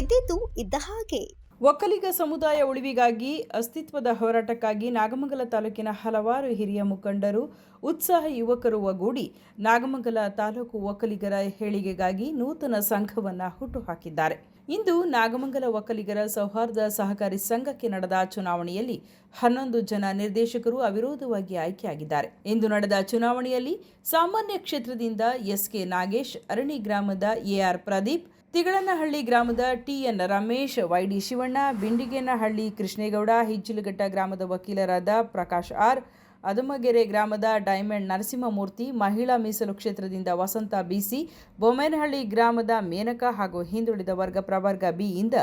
ಇದ್ದಿದ್ದು ಇದ್ದ ಹಾಗೆ. ಒಕ್ಕಲಿಗ ಸಮುದಾಯ ಉಳಿವಿಗಾಗಿ ಅಸ್ತಿತ್ವದ ಹೋರಾಟಕ್ಕಾಗಿ ನಾಗಮಂಗಲ ತಾಲೂಕಿನ ಹಲವಾರು ಹಿರಿಯ ಮುಖಂಡರು ಉತ್ಸಾಹ ಯುವಕರು ಒಗ್ಗೂಡಿ ನಾಗಮಂಗಲ ತಾಲೂಕು ಒಕ್ಕಲಿಗರ ಹೇಳಿಗೆಗಾಗಿ ನೂತನ ಸಂಘವನ್ನು ಹುಟ್ಟುಹಾಕಿದ್ದಾರೆ. ಇಂದು ನಾಗಮಂಗಲ ಒಕ್ಕಲಿಗರ ಸೌಹಾರ್ದ ಸಹಕಾರಿ ಸಂಘಕ್ಕೆ ನಡೆದ ಚುನಾವಣೆಯಲ್ಲಿ ಹನ್ನೊಂದು ಜನ ನಿರ್ದೇಶಕರು ಅವಿರೋಧವಾಗಿ ಆಯ್ಕೆಯಾಗಿದ್ದಾರೆ. ಇಂದು ನಡೆದ ಚುನಾವಣೆಯಲ್ಲಿ ಸಾಮಾನ್ಯ ಕ್ಷೇತ್ರದಿಂದ ಎಸ್ಕೆ ನಾಗೇಶ್ ಅರಣಿ ಗ್ರಾಮದ ಎಆರ್ ಪ್ರದೀಪ್ ತಿಗಳನಹಳ್ಳಿ ಗ್ರಾಮದ ಟಿಎನ್ ರಮೇಶ್, ವೈಡಿ ಶಿವಣ್ಣ, ಬಿಂಡಿಗೇನಹಳ್ಳಿ ಕೃಷ್ಣೇಗೌಡ ಹಿಜ್ಜಿಲುಗಟ್ಟ ಗ್ರಾಮದ ವಕೀಲರಾದ ಪ್ರಕಾಶ್ ಆರ್ ಅದಮಗೆರೆ ಗ್ರಾಮದ ಡೈಮಂಡ್ ನರಸಿಂಹಮೂರ್ತಿ, ಮಹಿಳಾ ಮೀಸಲು ಕ್ಷೇತ್ರದಿಂದ ವಸಂತ ಬಿಸಿ, ಬೊಮ್ಮೇನಹಳ್ಳಿ ಗ್ರಾಮದ ಮೇನಕ ಹಾಗೂ ಹಿಂದುಳಿದ ವರ್ಗ ಪ್ರವರ್ಗ ಬಿಯಿಂದ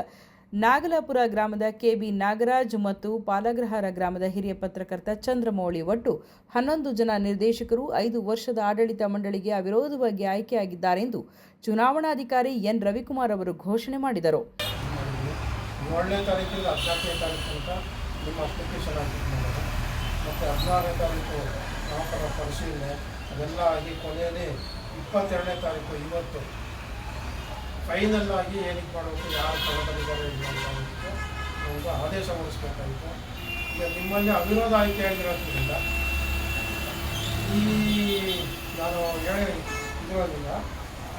ನಾಗಲಾಪುರ ಗ್ರಾಮದ ಕೆಬಿ ನಾಗರಾಜ್ ಮತ್ತು ಪಾಲಗ್ರಹಾರ ಗ್ರಾಮದ ಹಿರಿಯ ಪತ್ರಕರ್ತ ಚಂದ್ರಮೌಳಿ ಒಟ್ಟು ಹನ್ನೊಂದು ಜನ ನಿರ್ದೇಶಕರು, ಐದು ವರ್ಷದ ಆಡಳಿತ ಮಂಡಳಿಗೆ ಅವಿರೋಧವಾಗಿ ಆಯ್ಕೆಯಾಗಿದ್ದಾರೆಂದು ಚುನಾವಣಾಧಿಕಾರಿ ಎನ್ ರವಿಕುಮಾರ್ ಅವರು ಘೋಷಣೆ ಮಾಡಿದರು. ಏಳನೇ ತಾರೀಕಿಂದ ಹದಿನಾಲ್ಕನೇ ತಾರೀಕು ನಿಮ್ಮ ಅಪ್ಲಿಕೇಶನ್ ಹಾಕಿದ್ದು ಮತ್ತು ಹದಿನಾರನೇ ತಾರೀಕು ನಾಮಪತ್ರ ಪರಿಶೀಲನೆ, ಅದೆಲ್ಲ ಆಗಿ ಕೊನೆಯಲ್ಲಿ ಇಪ್ಪತ್ತೆರಡನೇ ತಾರೀಕು ಇವತ್ತು. ಫೈನಲ್ ಆಗಿ ಏನಕ್ಕೆ ಮಾಡಬೇಕು, ಯಾರು ಅಂತ ಅಂದ್ಬಿಟ್ಟು ಆದೇಶ ಹೊರಡಿಸ್ಬೇಕಾಗಿತ್ತು. ಈಗ ನಿಮ್ಮಲ್ಲಿ ಅವಿರೋಧ ಆಯ್ಕೆ ಆಗಿರೋದ್ರಿಂದ ಈ ನಾನು ಹೇಳಿ ಇದಿರೋದ್ರಿಂದ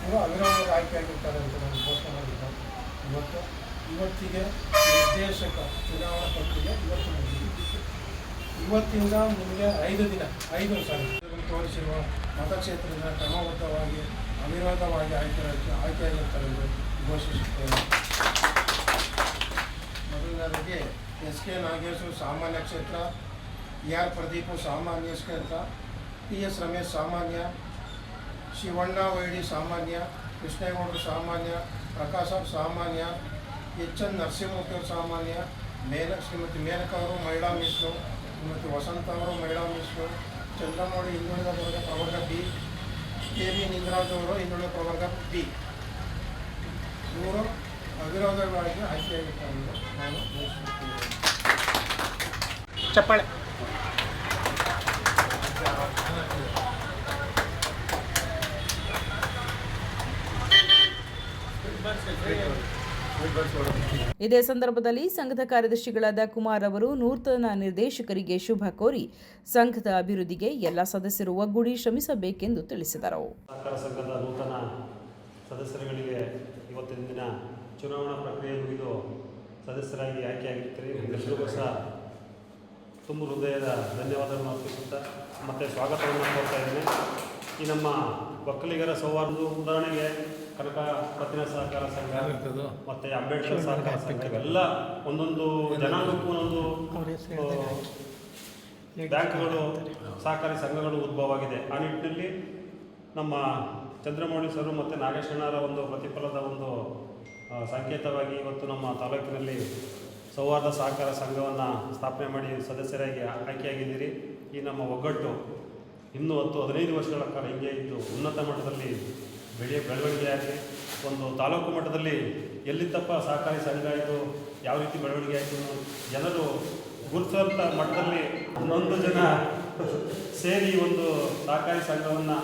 ಇವರು ಅವಿರೋಧ ಆಯ್ಕೆ ಆಗಿರ್ತಾರೆ ಅಂತ ನಾನು ಘೋಷಣೆ ಮಾಡಿದ್ದೆ. ಇವತ್ತು, ಇವತ್ತಿಗೆ ನಿರ್ದೇಶಕ ಚುನಾವಣಾ ಪ್ರಕ್ರಿಯೆ ಇವತ್ತು ಇವತ್ತಿಂದ ನಿಮಗೆ ಐದು ದಿನ, ಐದು ಸಾರಿ ತೋರಿಸಿರುವ ಮತಕ್ಷೇತ್ರದಿಂದ ಕ್ರಮಬದ್ಧವಾಗಿ, ಅವಿರೋಧವಾಗಿ ಆಯ್ಕೆ, ಆಯ್ಕೆಯಾಗಿರ್ತಾರೆ ಎಂದು ಘೋಷಿಸುತ್ತೇನೆ. ಮೊದಲನೇದಾಗಿ, ಎಸ್ ಕೆ ನಾಗೇಶು ಸಾಮಾನ್ಯ ಕ್ಷೇತ್ರ ಎ ಆರ್ ಪ್ರದೀಪು ಸಾಮಾನ್ಯ ಕ್ಷೇತ್ರ, ಟಿ ಎಸ್ ರಮೇಶ್ ಸಾಮಾನ್ಯ ಶಿವಣ್ಣ, ವೈಡಿ ಸಾಮಾನ್ಯ ಕೃಷ್ಣೇಗೌಡರು ಸಾಮಾನ್ಯ, ಪ್ರಕಾಶ ಸಾಮಾನ್ಯ, ಎಚ್ ಎನ್ ನರಸಿಂಹಮೂರ್ತಿಯವರು ಸಾಮಾನ್ಯ, ಮೇನ, ಶ್ರೀಮತಿ ಮೇನಕ ಅವರು ಮಹಿಳಾ ಮಿಶ್ರು ಶ್ರೀಮತಿ ವಸಂತ ಅವರು ಮಹಿಳಾ ಮಿಶ್ರು ಚಂದ್ರಮೌಳಿ ಹಿಂದುಳಿದ ಪ್ರವರ್ಗ ಪ್ರವರ್ಗ ಬಿ, ಕೆ ವಿ ನಿಂಗರಾಜ್ ಅವರು ಹಿಂದುಳಿದ ಪ್ರವರ್ಗ ಬಿ. ಇವರು ಅವಿರೋಧವಾಗಿ ಆಯ್ಕೆಯಾಗಿದ್ದಾರೆ. ನಾನು ಚಪ್ಪಾಳೆ. ಇದೇ ಸಂದರ್ಭದಲ್ಲಿ ಸಂಘದ ಕಾರ್ಯದರ್ಶಿಗಳಾದ ಕುಮಾರ್ ಅವರು ನೂತನ ನಿರ್ದೇಶಕರಿಗೆ ಶುಭ ಕೋರಿ ಸಂಘದ ಅಭಿವೃದ್ಧಿಗೆ ಎಲ್ಲ ಸದಸ್ಯರು ಒಗ್ಗೂಡಿ ಶ್ರಮಿಸಬೇಕೆಂದು ತಿಳಿಸಿದರು. ಸಂಘದ ನೂತನ ಸದಸ್ಯರುಗಳಿಗೆ ಇವತ್ತಿನ ದಿನ ಚುನಾವಣಾ ಪ್ರಕ್ರಿಯೆ ಮುಗಿದು ಸದಸ್ಯರಾಗಿ ಆಯ್ಕೆಯಾಗಿರ್ತೀರಿ. ತುಂಬ ಹೃದಯದ ಧನ್ಯವಾದಗಳನ್ನು ಅರ್ಪಿಸುತ್ತಾ ಮತ್ತೆ ಸ್ವಾಗತವನ್ನು ಕೋರ್ತಾ ಇದ್ದೇನೆ. ಈ ನಮ್ಮ ಒಕ್ಕಲಿಗರ ಸೌಹಾರ್ದ ಉದಾಹರಣೆಗೆ ಕನಕ ಪತ್ತಿನ ಸಹಕಾರ ಸಂಘ ಮತ್ತು ಅಂಬೇಡ್ಕರ್ ಸಹಕಾರ ಸಂಘ ಇವೆಲ್ಲ ಒಂದೊಂದು ಜನಾಂಗಕ್ಕೂ ಒಂದೊಂದು ಬ್ಯಾಂಕ್ಗಳು ಸಹಕಾರಿ ಸಂಘಗಳು ಉದ್ಭವವಾಗಿದೆ. ಆ ನಿಟ್ಟಿನಲ್ಲಿ ನಮ್ಮ ಚಂದ್ರಮೌಳಿ ಸರ್ ಮತ್ತು ನಾಗೇಶ್ವರ ಒಂದು ಪ್ರತಿಫಲದ ಒಂದು ಸಂಕೇತವಾಗಿ ಇವತ್ತು ನಮ್ಮ ತಾಲೂಕಿನಲ್ಲಿ ಸೌಹಾರ್ದ ಸಹಕಾರ ಸಂಘವನ್ನು ಸ್ಥಾಪನೆ ಮಾಡಿ ಸದಸ್ಯರಾಗಿ ಆಯ್ಕೆಯಾಗಿದ್ದೀರಿ. ಈ ನಮ್ಮ ಒಗ್ಗಟ್ಟು ಇನ್ನೂ ಹತ್ತು ಹದಿನೈದು ವರ್ಷಗಳ ಕಾಲ ಹಿಂಗೆ ಇದ್ದು ಉನ್ನತ ಮಟ್ಟದಲ್ಲಿ ಬೆಳೆ ಬೆಳವಣಿಗೆ ಆಗಲಿ ಒಂದು ತಾಲೂಕು ಮಟ್ಟದಲ್ಲಿ ಎಲ್ಲಿತ್ತಪ್ಪ ಸಹಕಾರಿ ಸಂಘ ಆಯಿತು ಯಾವ ರೀತಿ ಬೆಳವಣಿಗೆ ಆಯಿತು ಜನರು ಗುರುತಿಸುವಂಥ ಮಟ್ಟದಲ್ಲಿ ಹನ್ನೊಂದು ಜನ ಸೇರಿ ಒಂದು ಸಹಕಾರಿ ಸಂಘವನ್ನು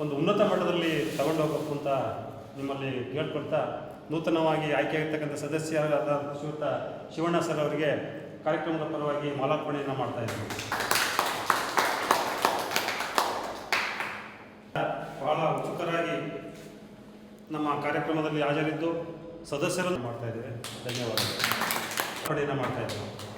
ಒಂದು ಉನ್ನತ ಮಟ್ಟದಲ್ಲಿ ತಗೊಂಡು ಹೋಗಬೇಕು ಅಂತ ನಿಮ್ಮಲ್ಲಿ ಕೇಳ್ಕೊಳ್ತಾ ನೂತನವಾಗಿ ಆಯ್ಕೆಯಾಗಿರ್ತಕ್ಕಂಥ ಸದಸ್ಯರಾದ ಶ್ರೀಯುತ ಶಿವಣ್ಣ ಸರ್ ಅವರಿಗೆ ಕಾರ್ಯಕ್ರಮದ ಪರವಾಗಿ ಮಾಲಾರ್ಪಣೆಯನ್ನು ಮಾಡ್ತಾ ಇದ್ದೀವಿ ನಮ್ಮ ಕಾರ್ಯಕ್ರಮದಲ್ಲಿ ಹಾಜರಿದ್ದು ಸದಸ್ಯರನ್ನು ಮಾಡ್ತಾ ಇದ್ದೇವೆ. ಧನ್ಯವಾದಗಳು. ಮಾಡ್ತಾ ಇದ್ದೇವೆ.